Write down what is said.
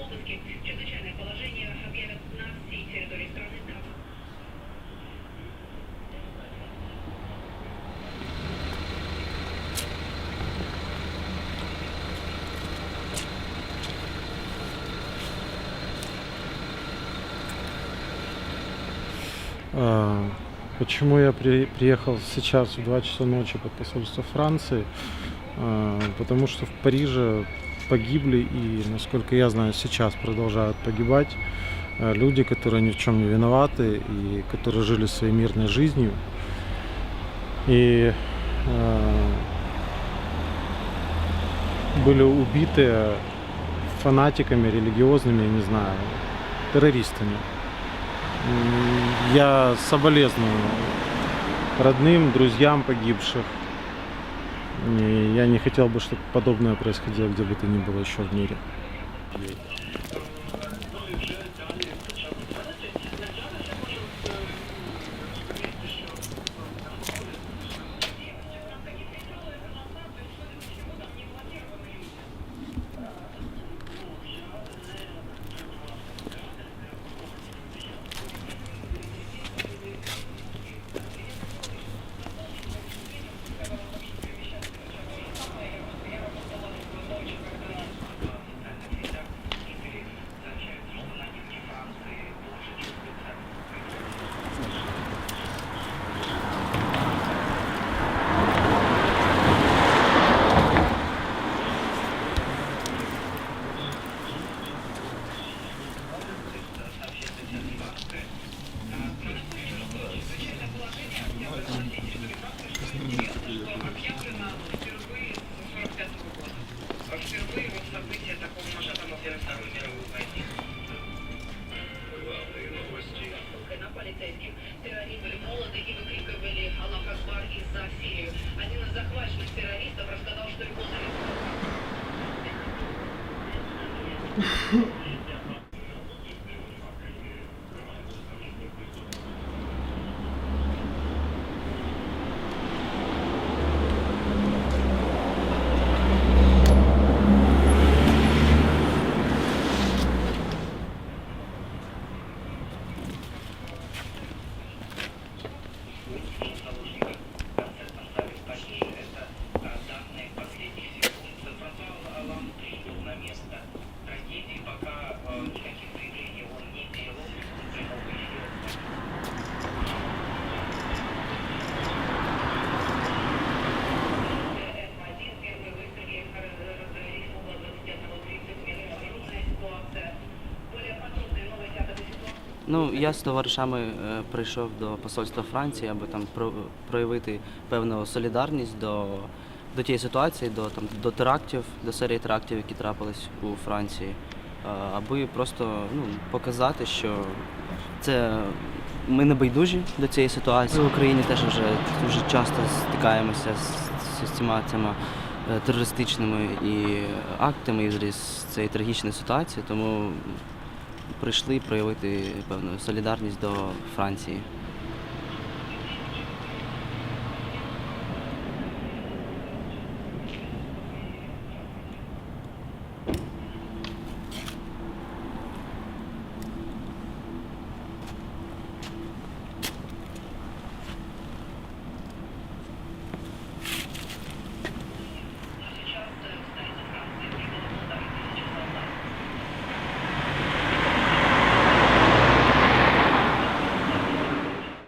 обыски. Чрезвычайное положение объявят на всей территории страны. А, Почему я при- приехал сейчас в 2 часа ночи под посольство Франции? А, Потому что в Париже погибли и, насколько я знаю, сейчас продолжают погибать а, люди, которые ни в чем не виноваты и которые жили своей мирной жизнью. И а, были убиты фанатиками религиозными, я не знаю, террористами. Я соболезную родным, друзьям погибших. И я не хотел бы, чтобы подобное происходило где бы то ни было еще в мире. Впервые вот события такого масштаба во Второй мировой войне. На полицейских террористы молоды и выкрикивали «Аллах Акбар» и «За Сирию». Один из захваченных террористов рассказал, что его Ну, я з товаришами е, прийшов до посольства Франції, аби там про- проявити певну солідарність до, до тієї ситуації, до, там, до терактів, до серії терактів, які трапились у Франції, е, аби просто ну, показати, що це ми не байдужі до цієї ситуації. В Україні теж вже дуже часто стикаємося з, з цими цими е, терористичними і актами і з цієї трагічної ситуації, тому прийшли проявити певну солідарність до Франції.